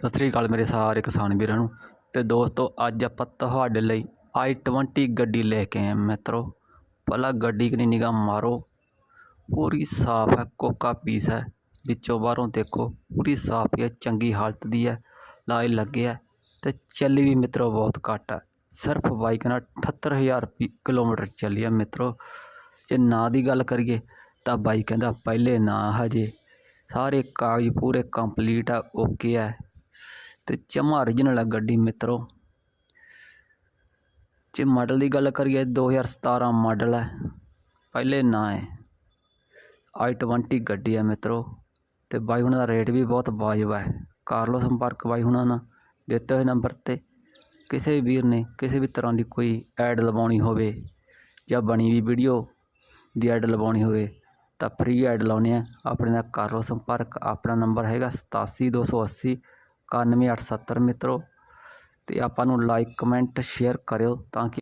ਸਤਿ ਸ੍ਰੀ ਅਕਾਲ ਮੇਰੇ ਸਾਰੇ ਕਿਸਾਨ ਵੀਰਾਂ ਨੂੰ ਤੇ ਦੋਸਤੋ, ਅੱਜ ਆਪਾਂ ਤੁਹਾਡੇ ਲਈ i20 ਗੱਡੀ ਲੈ ਕੇ ਆਏ ਹਾਂ ਮਿੱਤਰੋ। ਪਹਿਲਾਂ ਗੱਡੀ ਕਨੀ ਨਿਗਾਹ ਮਾਰੋ, ਪੂਰੀ ਸਾਫ਼ ਹੈ, ਕੋਕਾ ਪੀਸ ਹੈ, ਵਿੱਚੋਂ ਬਾਹਰੋਂ ਦੇਖੋ, ਪੂਰੀ ਸਾਫ਼ ਹੈ ਚੰਗੀ ਹਾਲਤ ਦੀ ਹੈ ਲਾਈ ਲੱਗੇ ਹੈ ਤੇ ਚੱਲੀ ਵੀ ਮਿੱਤਰੋ ਬਹੁਤ ਘੱਟ ਹੈ। ਸਿਰਫ ਬਾਈਕ ਨਾਲ 78000 ਰੁਪਏ ਕਿਲੋਮੀਟਰ ਚੱਲੀ ਹੈ ਮਿੱਤਰੋ। ਜੇ ਨਾਂ ਦੀ ਗੱਲ ਕਰੀਏ ਤਾਂ ਬਾਈਕ ਕਹਿੰਦਾ ਪਹਿਲੇ ਨਾਂ ਹਜੇ ਸਾਰੇ ਕਾਗਜ਼ ਪੂਰੇ ਕੰਪਲੀਟ ਆ ਓਕੇ ਹੈ। ਤੇ ਜਮਾ origignal ਹੈ ਗੱਡੀ ਮਿੱਤਰੋ। ਜੇ ਮਾਡਲ ਦੀ ਗੱਲ ਕਰੀਏ 2017 ਮਾਡਲ ਹੈ ਪਹਿਲੇ ਨਾਂ ਹੈ। i20 ਗੱਡੀ ਹੈ ਮਿੱਤਰੋ। ਤੇ ਬਾਈ ਹੁਣਾਂ ਦਾ ਰੇਟ ਵੀ ਬਹੁਤ ਵਾਜਬ ਹੈ ਕਰ ਲਓ ਸੰਪਰਕ ਬਾਈ ਹੁਣਾਂ ਨਾਲ ਦਿੱਤੇ ਹੋਏ ਨੰਬਰ ਤੇ। ਕਿਸੇ ਵੀਰ ਨੇ ਕਿਸੇ ਵੀ ਤਰ੍ਹਾਂ ਦੀ ਕੋਈ ਐਡ ਲਵਾਉਣੀ ਹੋਵੇ ਜਾਂ ਬਣੀ ਵੀ ਵੀਡੀਓ ਦੀ ਐਡ ਲਵਾਉਣੀ ਹੋਵੇ, ਤਾਂ ਫ੍ਰੀ ਐਡ ਲਾਉਣੇ ਆ। ਆਪਣੇ ਨਾਲ ਕਰ ਲਓ ਸੰਪਰਕ ਆਪਣਾ ਨੰਬਰ ਹੈਗਾ 87280 91870 ਮਿੱਤਰੋ ਅਤੇ ਆਪਾਂ ਨੂੰ ਲਾਈਕ ਕਮੈਂਟ ਸ਼ੇਅਰ ਕਰਿਓ ਤਾਂ ਕਿ